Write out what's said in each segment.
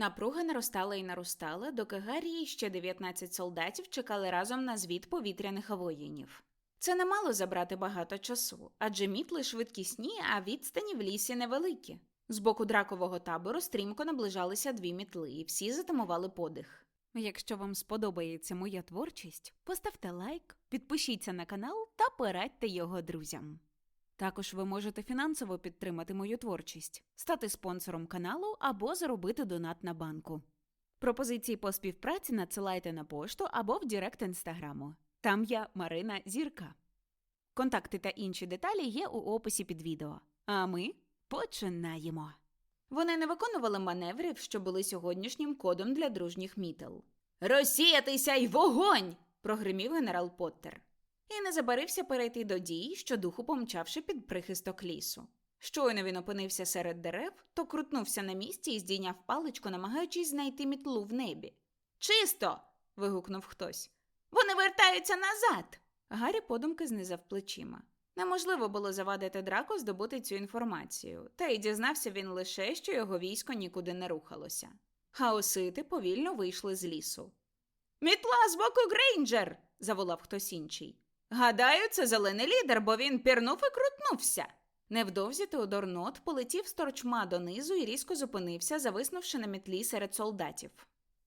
Напруга наростала і наростала, доки Гаррі і ще 19 солдатів чекали разом на звіт повітряних воїнів. Це не мало забрати багато часу, адже мітли швидкісні, а відстані в лісі невеликі. З боку дракового табору стрімко наближалися дві мітли, і всі затамували подих. Якщо вам сподобається моя творчість, поставте лайк, підпишіться на канал та порадьте його друзям. Також ви можете фінансово підтримати мою творчість, стати спонсором каналу або заробити донат на банку. Пропозиції по співпраці надсилайте на пошту або в Директ інстаграму. Там я Марина Зірка. Контакти та інші деталі є у описі під відео. А ми починаємо. Вони не виконували маневрів, що були сьогоднішнім кодом для дружніх мітел. Розсіятися й вогонь! прогримів генерал Поттер. І не забарився перейти до дій, що духу помчавши під прихисток лісу. Щойно він опинився серед дерев, то крутнувся на місці і здійняв паличку, намагаючись знайти мітлу в небі. Чисто. вигукнув хтось. Вони вертаються назад. Гаррі подумки знизав плечима. Неможливо було завадити драку здобути цю інформацію, та й дізнався він лише, що його військо нікуди не рухалося. Хаосити повільно вийшли з лісу. Мітла з боку Грейнджер. заволав хтось інший. Гадаю, це зелений лідер, бо він пірнув і крутнувся. Невдовзі Теодор Нот полетів з торчма донизу і різко зупинився, зависнувши на мітлі серед солдатів.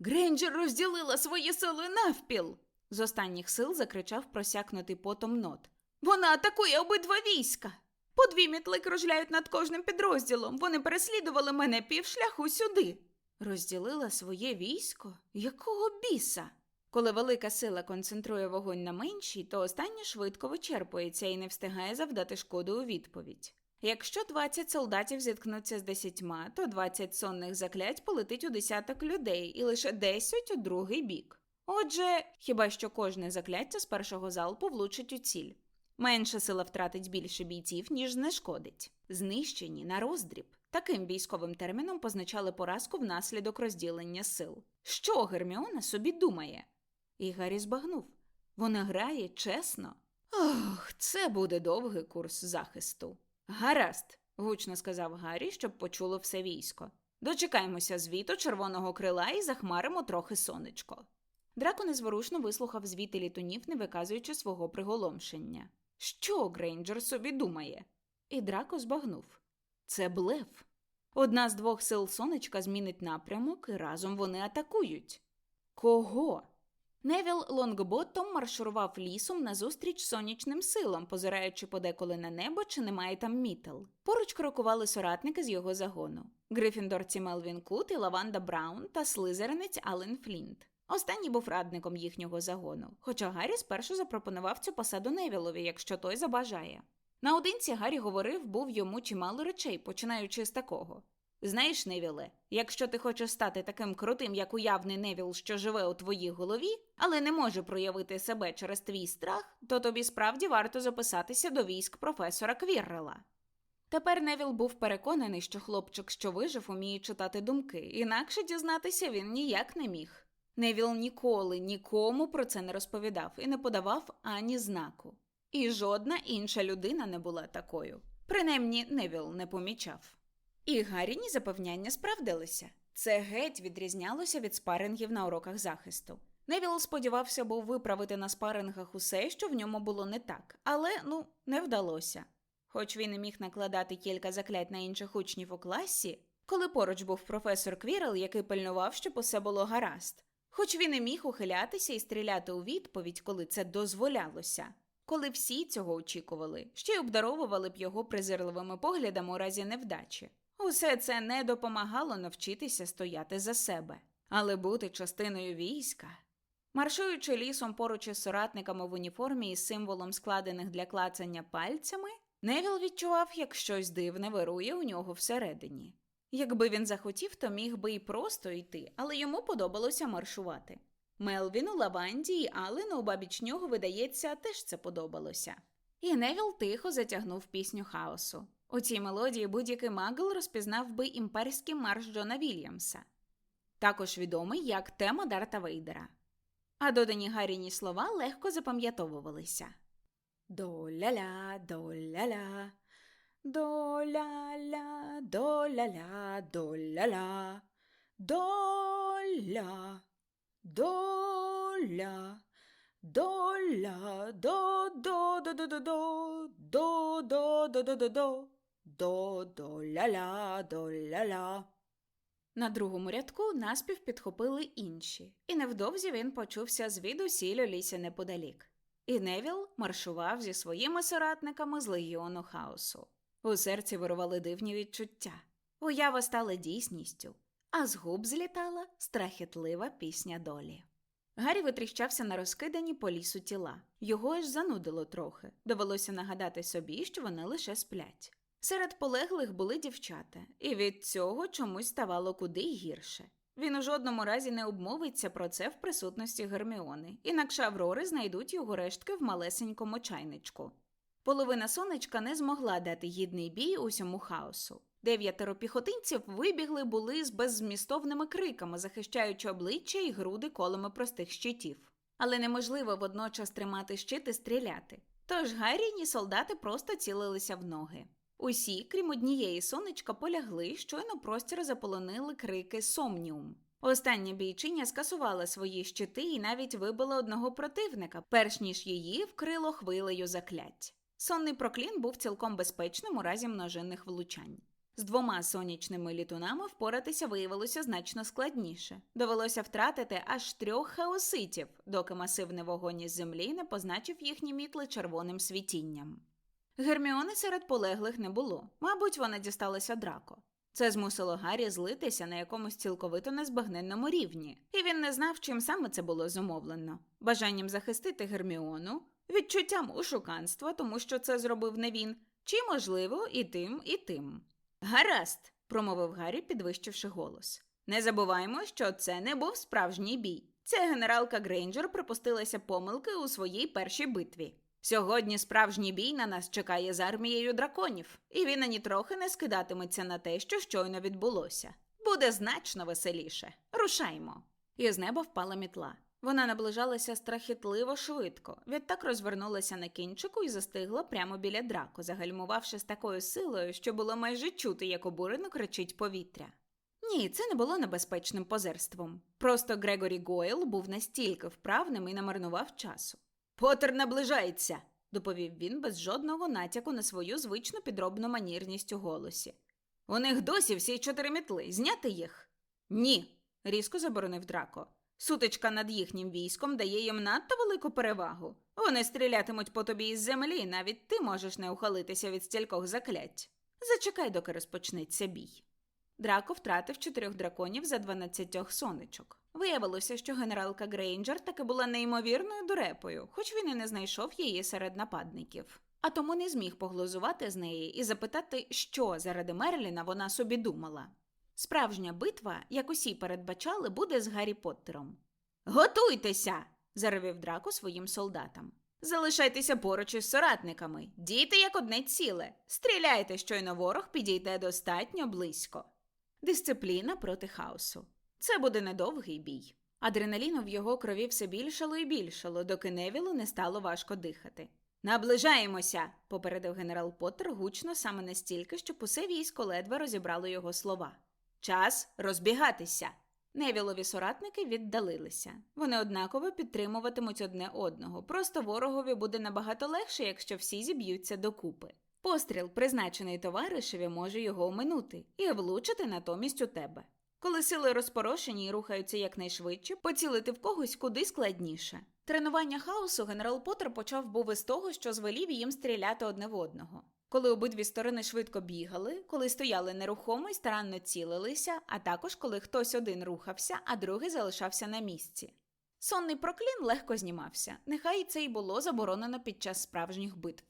Грейнджер розділила свої сили навпіл. З останніх сил закричав просякнутий потом нот. Вона атакує обидва війська. По дві мітли кружляють над кожним підрозділом. Вони переслідували мене півшляху сюди. Розділила своє військо? Якого біса? Коли велика сила концентрує вогонь на меншій, то остання швидко вичерпується і не встигає завдати шкоду у відповідь. Якщо 20 солдатів зіткнуться з десятьма, то 20 сонних заклять полетить у десяток людей і лише 10 у другий бік. Отже, хіба що кожне закляття з першого залпу влучить у ціль. Менша сила втратить більше бійців, ніж знешкодить. Знищені на роздріб. Таким військовим терміном позначали поразку внаслідок розділення сил. Що Герміона собі думає? І Гаррі збагнув. Вона грає чесно. Ох, це буде довгий курс захисту. Гаразд, гучно сказав Гаррі, щоб почуло все військо. Дочекаємося звіту червоного крила і захмаримо трохи сонечко. Драко незворушно вислухав звіти літунів, не виказуючи свого приголомшення. Що Грейнджер собі думає? І Драко збагнув. Це блеф. Одна з двох сил сонечка змінить напрямок, і разом вони атакують. Кого? Невіл Лонгботом маршурував лісом назустріч сонячним силам, позираючи подеколи на небо, чи немає там мітел. Поруч крокували соратники з його загону: Грифіндорці Мелвін Кут і Лаванда Браун та слизеринець Ален Флінт. Останній був радником їхнього загону, хоча Гаррі спершу запропонував цю посаду Невілові, якщо той забажає. Наодинці Гаррі говорив, був йому чимало речей, починаючи з такого. Знаєш, Невіле, якщо ти хочеш стати таким крутим, як уявний Невіл, що живе у твоїй голові, але не може проявити себе через твій страх, то тобі справді варто записатися до військ професора Квіррела. Тепер Невіл був переконаний, що хлопчик, що вижив, уміє читати думки, інакше дізнатися він ніяк не міг. Невіл ніколи нікому про це не розповідав і не подавав ані знаку. І жодна інша людина не була такою. Принаймні, Невіл не помічав. І Гарріні запевняння справдилися. Це геть відрізнялося від спарингів на уроках захисту. Невіл сподівався був виправити на спарингах усе, що в ньому було не так, але ну не вдалося. Хоч він і міг накладати кілька заклять на інших учнів у класі, коли поруч був професор Квірел, який пильнував, щоб усе було гаразд. Хоч він і міг ухилятися і стріляти у відповідь, коли це дозволялося, коли всі цього очікували, ще й обдаровували б його презирливими поглядами у разі невдачі. Усе це не допомагало навчитися стояти за себе, але бути частиною війська. Маршуючи лісом поруч із соратниками в уніформі із символом складених для клацання пальцями, Невіл відчував, як щось дивне вирує у нього всередині. Якби він захотів, то міг би і просто йти, але йому подобалося маршувати. Мелвіну, Лаванді і Алену обабіч нього, видається, теж це подобалося. І Невіл тихо затягнув пісню хаосу. У цій мелодії будь-який магл розпізнав би імперський марш Джона Вільямса, також відомий як тема Дарта Вейдера. А додані Гарріні слова легко запам'ятовувалися. Доля-ля, доля-ля, доля-ля, доля-ля, доля-ля, доля, доля, доля, до, до, до, до, до, до, до, до, до, до, до, до, до, до, ля, ля, до, ля, ля. На другому рядку наспів підхопили інші, і невдовзі він почувся звідусіль у лісі неподалік. І Невіл маршував зі своїми соратниками з легіону хаосу. У серці вирували дивні відчуття. Уява стала дійсністю, а з губ злітала страхітлива пісня долі. Гаррі витріщався на розкидані по лісу тіла. Його аж занудило трохи. Довелося нагадати собі, що вони лише сплять. Серед полеглих були дівчата, і від цього чомусь ставало куди гірше. Він у жодному разі не обмовиться про це в присутності Герміони, інакше Аврори знайдуть його рештки в малесенькому чайничку. Половина сонечка не змогла дати гідний бій усьому хаосу. Дев'ятеро піхотинців вибігли були з беззмістовними криками, захищаючи обличчя і груди колами простих щитів. Але неможливо водночас тримати щит і стріляти. Тож Гаррі солдати просто цілилися в ноги. Усі, крім однієї сонечка, полягли, щойно простір заполонили крики Сомніум. Остання бійчиня скасувала свої щити і навіть вибила одного противника, перш ніж її вкрило хвилею заклять. Сонний проклін був цілком безпечним у разі множинних влучань. З двома сонячними літунами впоратися виявилося значно складніше. Довелося втратити аж трьох хаоситів, доки масивний вогонь із землі не позначив їхні мітли червоним світінням. Герміони серед полеглих не було, мабуть, вона дісталася драко. Це змусило Гаррі злитися на якомусь цілковито незбагненному рівні, і він не знав, чим саме це було зумовлено бажанням захистити Герміону, відчуттям ушуканства, тому що це зробив не він, чи, можливо, і тим, і тим. Гаразд, промовив Гаррі, підвищивши голос. Не забуваємо, що це не був справжній бій. Це генералка Грейнджер припустилася помилки у своїй першій битві. Сьогодні справжній бій на нас чекає з армією драконів, і він ані трохи не скидатиметься на те, що щойно відбулося. Буде значно веселіше. Рушаймо. І з неба впала мітла. Вона наближалася страхітливо швидко, відтак розвернулася на кінчику і застигла прямо біля драку, загальмувавши з такою силою, що було майже чути, як обурено кричить повітря. Ні, це не було небезпечним позерством. Просто Грегорі Гойл був настільки вправним і не марнував часу. Потер наближається, доповів він без жодного натяку на свою звичну підробну манірність у голосі. У них досі всі чотири мітли. Зняти їх? Ні, різко заборонив Драко. Сутичка над їхнім військом дає їм надто велику перевагу. Вони стрілятимуть по тобі із землі, навіть ти можеш не ухилитися від стількох заклять. Зачекай, доки розпочнеться бій. Драко втратив чотирьох драконів за дванадцятьох сонечок. Виявилося, що генералка Грейнджер таки була неймовірною дурепою, хоч він і не знайшов її серед нападників. А тому не зміг поглузувати з неї і запитати, що заради Мерліна вона собі думала. Справжня битва, як усі передбачали, буде з Гаррі Поттером. Готуйтеся! заревів драко своїм солдатам. Залишайтеся поруч із соратниками, дійте як одне ціле, стріляйте, щойно ворог підійде достатньо близько. Дисципліна проти хаосу. Це буде недовгий бій. Адреналіну в його крові все більшало і більшало, доки Невілу не стало важко дихати. Наближаємося, попередив генерал Поттер гучно саме настільки, щоб усе військо ледве розібрало його слова. Час розбігатися. Невілові соратники віддалилися. Вони однаково підтримуватимуть одне одного. Просто ворогові буде набагато легше, якщо всі зіб'ються докупи. Постріл, призначений товаришеві, може його оминути і влучити натомість у тебе. Коли сили розпорошені і рухаються якнайшвидше, поцілити в когось куди складніше. Тренування хаосу генерал Поттер почав був із того, що звелів їм стріляти одне в одного. Коли обидві сторони швидко бігали, коли стояли нерухомо й старанно цілилися, а також коли хтось один рухався, а другий залишався на місці. Сонний проклін легко знімався, нехай це й було заборонено під час справжніх битв.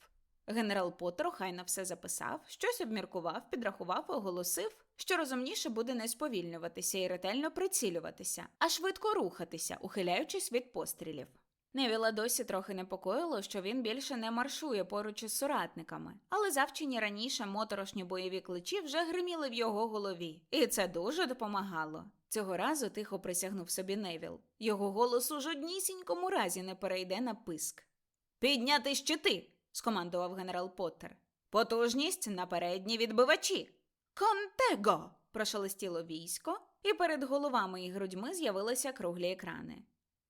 Генерал Поттер охайно все записав, щось обміркував, підрахував оголосив, що розумніше буде не сповільнюватися і ретельно прицілюватися, а швидко рухатися, ухиляючись від пострілів. Невіла досі трохи непокоїло, що він більше не маршує поруч із соратниками, але завчені раніше моторошні бойові кличі вже гриміли в його голові, і це дуже допомагало. Цього разу тихо присягнув собі Невіл. Його голос у жоднісінькому разі не перейде на писк. Підняти щити! скомандував генерал Поттер. Потужність на передні відбивачі. Контего! прошелестіло військо, і перед головами і грудьми з'явилися круглі екрани.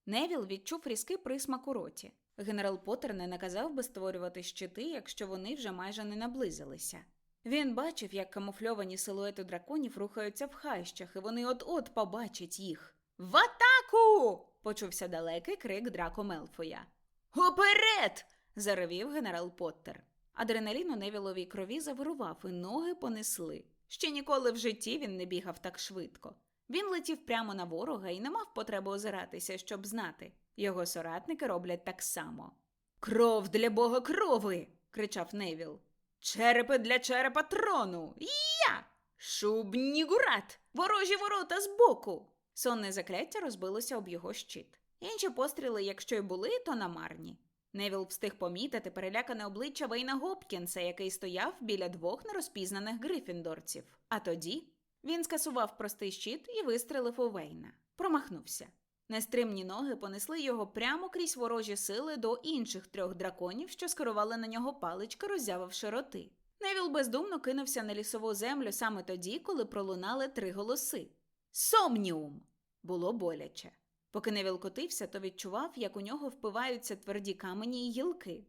Невіл відчув різкий присмак у роті. Генерал Поттер не наказав би створювати щити, якщо вони вже майже не наблизилися. Він бачив, як камуфльовані силуети драконів рухаються в хащах, і вони от-от побачать їх. В атаку! почувся далекий крик Драко Мелфоя. Уперед! заревів генерал Поттер. Адреналін у Невіловій крові завирував, і ноги понесли. Ще ніколи в житті він не бігав так швидко. Він летів прямо на ворога і не мав потреби озиратися, щоб знати. Його соратники роблять так само. Кров для бога крови. кричав Невіл. Черепи для черепа трону. Я! Шубнігурат! Ворожі ворота збоку. Сонне закляття розбилося об його щит. Інші постріли, якщо й були, то намарні. Невіл встиг помітити перелякане обличчя Вейна Гопкінса, який стояв біля двох нерозпізнаних грифіндорців. А тоді він скасував простий щит і вистрелив у Вейна. Промахнувся. Нестримні ноги понесли його прямо крізь ворожі сили до інших трьох драконів, що скерували на нього палички, роззявивши роти. Невіл бездумно кинувся на лісову землю саме тоді, коли пролунали три голоси. Сомніум! Було боляче. Поки Невіл котився, то відчував, як у нього впиваються тверді камені й гілки.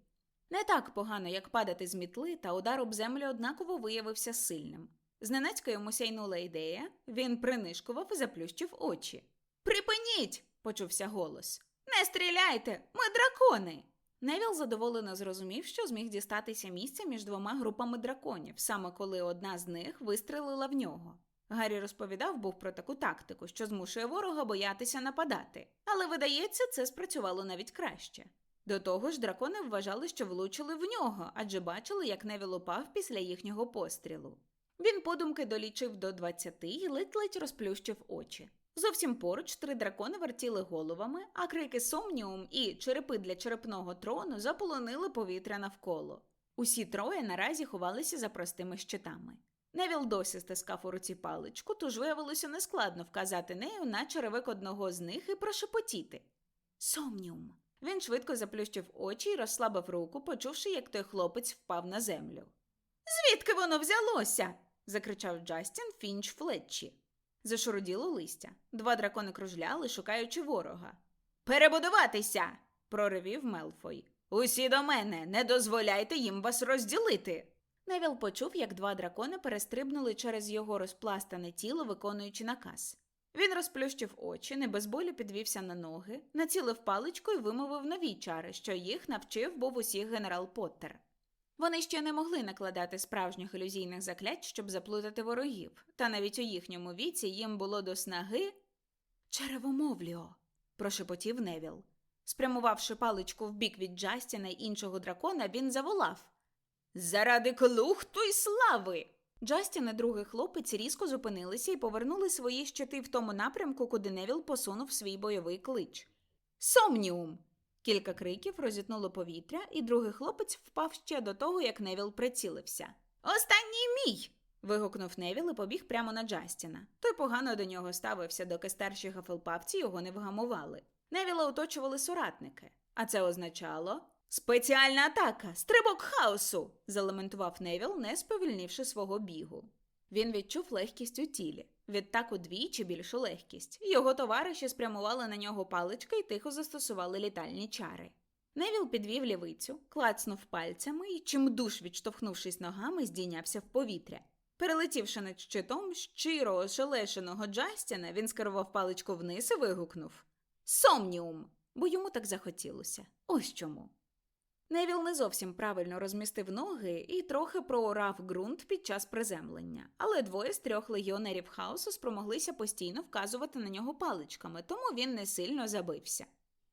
Не так погано, як падати з мітли, та удар об землю однаково виявився сильним. Зненацька йому сяйнула ідея, він принишкував і заплющив очі. Припиніть! почувся голос. Не стріляйте! Ми дракони! Невіл задоволено зрозумів, що зміг дістатися місця між двома групами драконів, саме коли одна з них вистрелила в нього. Гаррі розповідав був про таку тактику, що змушує ворога боятися нападати, але, видається, це спрацювало навіть краще. До того ж, дракони вважали, що влучили в нього, адже бачили, як Невіл упав після їхнього пострілу. Він подумки долічив до двадцяти і ледь-ледь розплющив очі. Зовсім поруч три дракони вертіли головами, а крики Сомніум і черепи для черепного трону заполонили повітря навколо. Усі троє наразі ховалися за простими щитами. Невіл досі стискав у руці паличку, тож виявилося нескладно вказати нею на черевик одного з них і прошепотіти. Сомніум. Він швидко заплющив очі і розслабив руку, почувши, як той хлопець впав на землю. Звідки воно взялося? закричав Джастін Фінч Флетчі. Зашуруділо листя. Два дракони кружляли, шукаючи ворога. Перебудуватися. проривів Мелфой. Усі до мене, не дозволяйте їм вас розділити. Невіл почув, як два дракони перестрибнули через його розпластане тіло, виконуючи наказ. Він розплющив очі, не без болю підвівся на ноги, націлив паличку і вимовив нові чари, що їх навчив був усіх генерал Поттер. Вони ще не могли накладати справжніх ілюзійних заклять, щоб заплутати ворогів, та навіть у їхньому віці їм було до снаги Черевомовліо, прошепотів Невіл. Спрямувавши паличку в бік від Джастіна й іншого дракона, він заволав Заради клухту й слави. Джастін і другий хлопець різко зупинилися і повернули свої щити в тому напрямку, куди Невіл посунув свій бойовий клич. Сомніум. Кілька криків розітнуло повітря, і другий хлопець впав ще до того, як Невіл прицілився. Останній мій. вигукнув Невіл і побіг прямо на Джастіна. Той погано до нього ставився, доки старші гафелпавці його не вгамували. Невіла оточували соратники, а це означало спеціальна атака, стрибок хаосу, залементував Невіл, не сповільнивши свого бігу. Він відчув легкість у тілі. Відтак удвічі більшу легкість. Його товариші спрямували на нього палички і тихо застосували літальні чари. Невіл підвів лівицю, клацнув пальцями і, чимдуж відштовхнувшись ногами, здійнявся в повітря. Перелетівши над щитом щиро ошелешеного Джастіна, він скерував паличку вниз і вигукнув Сомніум! Бо йому так захотілося. Ось чому. Невіл не зовсім правильно розмістив ноги і трохи проорав ґрунт під час приземлення, але двоє з трьох легіонерів хаосу спромоглися постійно вказувати на нього паличками, тому він не сильно забився.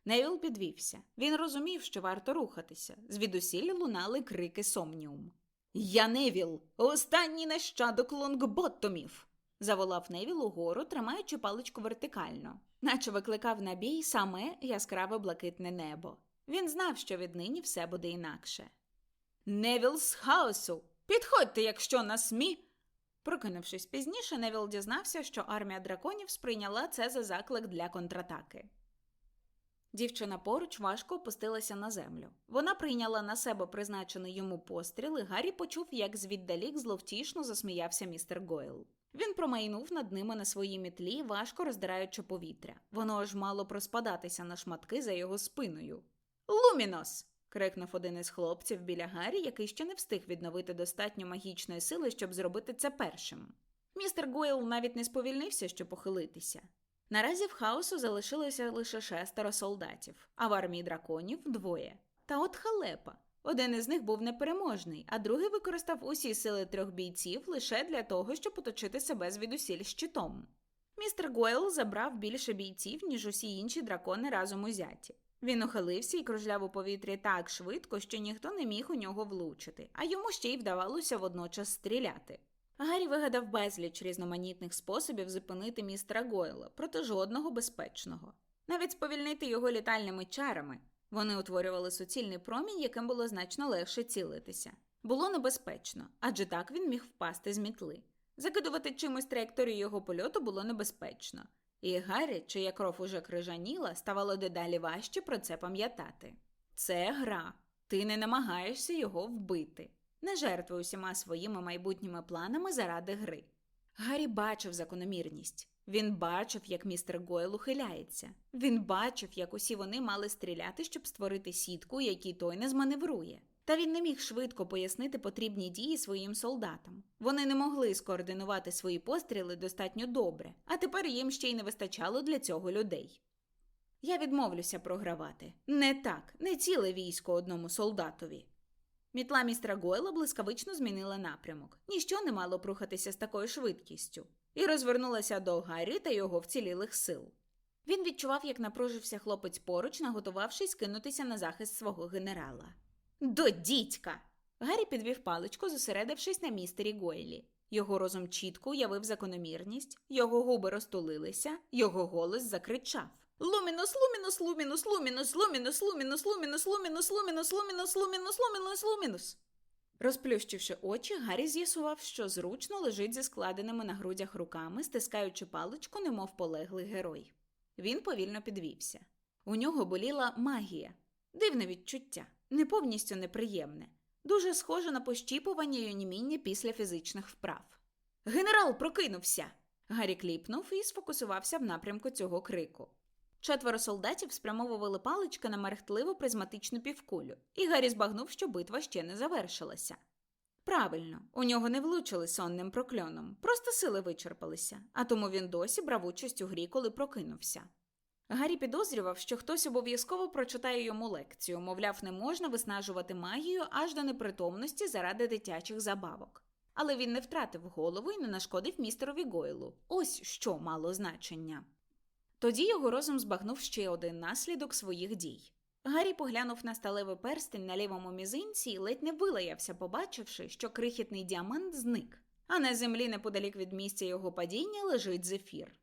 Невіл підвівся. Він розумів, що варто рухатися. Звідусіль лунали крики Сомніум. Я Невіл, останній нащадок лонгботтомів. заволав Невіл угору, тримаючи паличку вертикально, наче викликав на бій саме яскраве блакитне небо. Він знав, що віднині все буде інакше. Невіл з хаосу! Підходьте, якщо на смі. Прокинувшись пізніше, Невіл дізнався, що армія драконів сприйняла це за заклик для контратаки. Дівчина поруч важко опустилася на землю. Вона прийняла на себе призначений йому постріл, і Гаррі почув, як звіддалік зловтішно засміявся містер Гойл. Він промайнув над ними на своїй мітлі, важко роздираючи повітря. Воно аж мало проспадатися на шматки за його спиною. Лумінос. крикнув один із хлопців біля Гаррі, який ще не встиг відновити достатньо магічної сили, щоб зробити це першим. Містер Гойл навіть не сповільнився, щоб похилитися. Наразі в хаосу залишилося лише шестеро солдатів, а в армії драконів двоє. Та от халепа. Один із них був непереможний, а другий використав усі сили трьох бійців лише для того, щоб оточити себе звідусіль щитом. Містер Гойл забрав більше бійців, ніж усі інші дракони разом узяті. Він ухилився і кружляв у повітрі так швидко, що ніхто не міг у нього влучити, а йому ще й вдавалося водночас стріляти. Гаррі вигадав безліч різноманітних способів зупинити містера Гойла, проте жодного безпечного. Навіть сповільнити його літальними чарами. Вони утворювали суцільний промінь, яким було значно легше цілитися. Було небезпечно, адже так він міг впасти з мітли. Закидувати чимось траєкторію його польоту було небезпечно, і Гаррі, чия кров уже крижаніла, ставало дедалі важче про це пам'ятати. Це гра, ти не намагаєшся його вбити. Не жертвуй усіма своїми майбутніми планами заради гри. Гаррі бачив закономірність. Він бачив, як містер Гойл ухиляється. Він бачив, як усі вони мали стріляти, щоб створити сітку, якій той не зманеврує. Та він не міг швидко пояснити потрібні дії своїм солдатам. Вони не могли скоординувати свої постріли достатньо добре, а тепер їм ще й не вистачало для цього людей. Я відмовлюся програвати. Не так, не ціле військо одному солдатові. Мітла містера Гойла блискавично змінила напрямок. Ніщо не мало прухатися з такою швидкістю, і розвернулася до Гаррі та його вцілілих сил. Він відчував, як напружився хлопець поруч, наготувавшись кинутися на захист свого генерала. До дідька! Гаррі підвів паличку, зосередившись на містері Гойлі. Його розум чітко уявив закономірність, його губи розтулилися, його голос закричав. Лумінус, лумінус, лумінус, лумінус, лумінус, лумінус, лумінус, лумінус, лумінус, лумінус, лумінус, лумінус, лумінус. Розплющивши очі, Гаррі з'ясував, що зручно лежить зі складеними на грудях руками, стискаючи паличку, немов полеглий герой. Він повільно підвівся. У нього боліла магія, дивне відчуття, не повністю неприємне, дуже схоже на пощіпування й оніміння після фізичних вправ. Генерал прокинувся. Гаррі кліпнув і сфокусувався в напрямку цього крику. Четверо солдатів спрямовували палички на мерехтливу призматичну півкулю, і Гаррі збагнув, що битва ще не завершилася. Правильно, у нього не влучили сонним прокльоном, просто сили вичерпалися, а тому він досі брав участь у грі, коли прокинувся. Гаррі підозрював, що хтось обов'язково прочитає йому лекцію, мовляв, не можна виснажувати магію аж до непритомності заради дитячих забавок. Але він не втратив голову і не нашкодив містерові Гойлу. Ось що мало значення. Тоді його розум збагнув ще один наслідок своїх дій. Гаррі поглянув на сталевий перстень на лівому мізинці і ледь не вилаявся, побачивши, що крихітний діамант зник, а на землі неподалік від місця його падіння лежить зефір.